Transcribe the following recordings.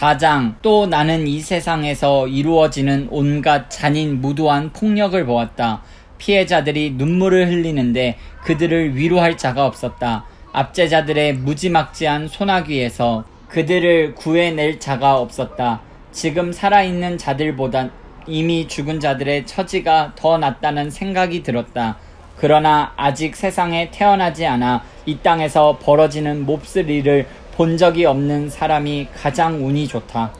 4장 또 나는 이 세상에서 이루어지는 온갖 잔인 무도한 폭력을 보았다. 피해자들이 눈물을 흘리는데 그들을 위로할 자가 없었다. 압제자들의 무지막지한 소나귀에서 그들을 구해낼 자가 없었다. 지금 살아있는 자들보다 이미 죽은 자들의 처지가 더 낫다는 생각이 들었다. 그러나 아직 세상에 태어나지 않아 이 땅에서 벌어지는 몹쓸 일을 본 적이 없는 사람이 가장 운이 좋다.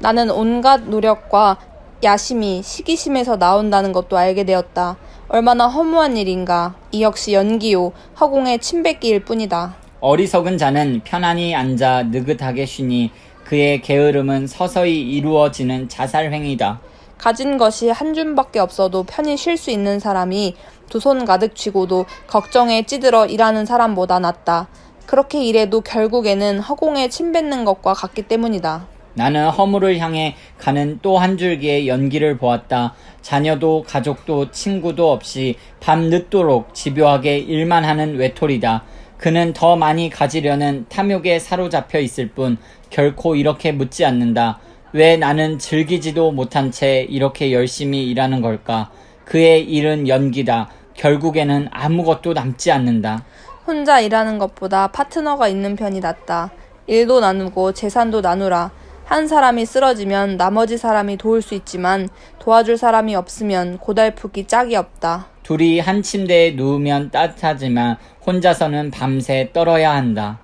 나는 온갖 노력과 야심이 시기심에서 나온다는 것도 알게 되었다. 얼마나 허무한 일인가. 이 역시 연기요, 허공의 침뱉기일 뿐이다. 어리석은 자는 편안히 앉아 느긋하게 쉬니 그의 게으름은 서서히 이루어지는 자살행위다. 가진 것이 한 줌밖에 없어도 편히 쉴 수 있는 사람이 두 손 가득 쥐고도 걱정에 찌들어 일하는 사람보다 낫다. 그렇게 일해도 결국에는 허공에 침 뱉는 것과 같기 때문이다. 나는 허물을 향해 가는 또 한 줄기의 연기를 보았다. 자녀도 가족도 친구도 없이 밤 늦도록 집요하게 일만 하는 외톨이다. 그는 더 많이 가지려는 탐욕에 사로잡혀 있을 뿐 결코 이렇게 묻지 않는다. 왜 나는 즐기지도 못한 채 이렇게 열심히 일하는 걸까? 그의 일은 연기다. 결국에는 아무것도 남지 않는다. 혼자 일하는 것보다 파트너가 있는 편이 낫다. 일도 나누고 재산도 나누라. 한 사람이 쓰러지면 나머지 사람이 도울 수 있지만 도와줄 사람이 없으면 고달프기 짝이 없다. 둘이 한 침대에 누우면 따뜻하지만 혼자서는 밤새 떨어야 한다.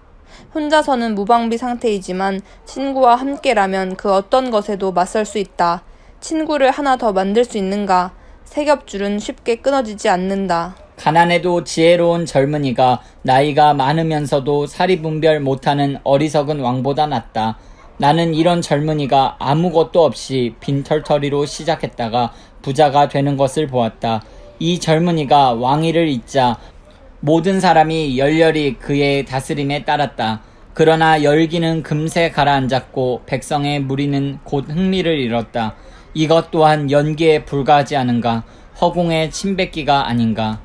혼자서는 무방비 상태이지만 친구와 함께라면 그 어떤 것에도 맞설 수 있다. 친구를 하나 더 만들 수 있는가? 세겹줄은 쉽게 끊어지지 않는다. 가난해도 지혜로운 젊은이가 나이가 많으면서도 사리 분별 못하는 어리석은 왕보다 낫다. 나는 이런 젊은이가 아무것도 없이 빈털터리로 시작했다가 부자가 되는 것을 보았다. 이 젊은이가 왕위를 잇자 모든 사람이 열렬히 그의 다스림에 따랐다. 그러나 열기는 금세 가라앉았고 백성의 무리는 곧 흥미를 잃었다. 이것 또한 연기에 불과하지 않은가? 허공의 침뱉기가 아닌가?